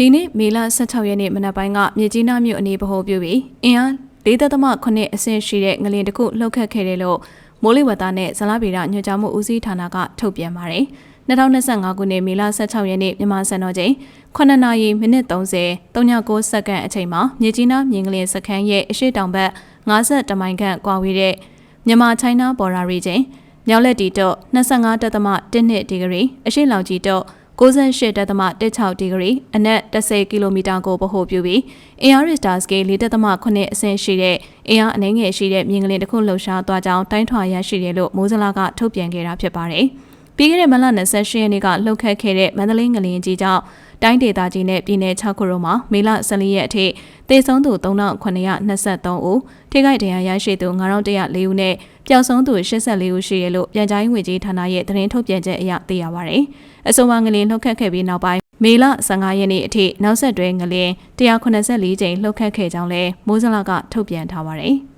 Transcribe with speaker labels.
Speaker 1: ဒီနေ့မေလ16ရက်နေ့မနက်ပိုင်းကမြေကြီးနားမြို့အနီးဗဟိုပြုပြီးအင်အား4.9အဆင့်ရှိတဲ့ငလင်တစ်ခုလှုပ်ခတ်ခဲ့တယ်လို့မိုးလေဝသနဲ့ဇလားဗေဒညွှန်ကြားမှုဦးစီးဌာနကထုတ်ပြန်ပါတယ်။2025ခုနှစ်မေလ16ရက်နေ့မြန်မာစံတော်ချိန်9နာရီမိနစ်30 39စက္ကန့်အချိန်မှာမြေကြီးနားမြင်းကလေးစခန်းရဲ့အရှိတောင်ဘက်50တမိုင်ခန့်ကွာဝေးတဲ့မြန်မာချိုင်းနာဘော်ရာရီချိန်မြောက်လက်တီတော့25.1ဒီဂရီအရှိလောင်ကြီးတော့ 68.16ဒီဂရီအနက်10ကီလိုမီတာကိုဗဟိုပြုပြီး AR Richter scale 4.8အဆင့်ရှိတဲ့အင်အားအနည်းငယ်ရှိတဲ့မြင်းကလေးတစ်ခုလှုပ်ရှားသွားကြောင်းတိုင်းထွာရရှိတယ်လို့မိုးစလာကထုတ်ပြန်ခဲ့တာဖြစ်ပါတယ်။ပြီးခဲ့တဲ့မလ28ရက်နေ့ကလှုပ်ခတ်ခဲ့တဲ့မန္တလေးငလျင်ကြီးကြောင့် တိုင်းဒေသကြီးနဲ့ပြည်내6ခုတို့မှာမေလ14ရက်အထိသေဆုံးသူ3923ဦးထိခိုက်ဒဏ်ရာရရှိသူ9104ဦးနဲ့ပျောက်ဆုံးသူ84ဦးရှိရလို့ပြန်ကြားရေးဝန်ကြီးဌာနရဲ့သတင်းထုတ်ပြန်ချက်အရသိရပါဗျ။အဆိုပါငလျင်လှုပ်ခတ်ခဲ့ပြီးနောက်ပိုင်းမေလ15ရက်နေ့အထိနောက်ဆက်တွဲငလျင်184ကြိမ်လှုပ်ခတ်ခဲ့ကြောင်းလည်းမိုးစလကထုတ်ပြန်ထားပါတယ်။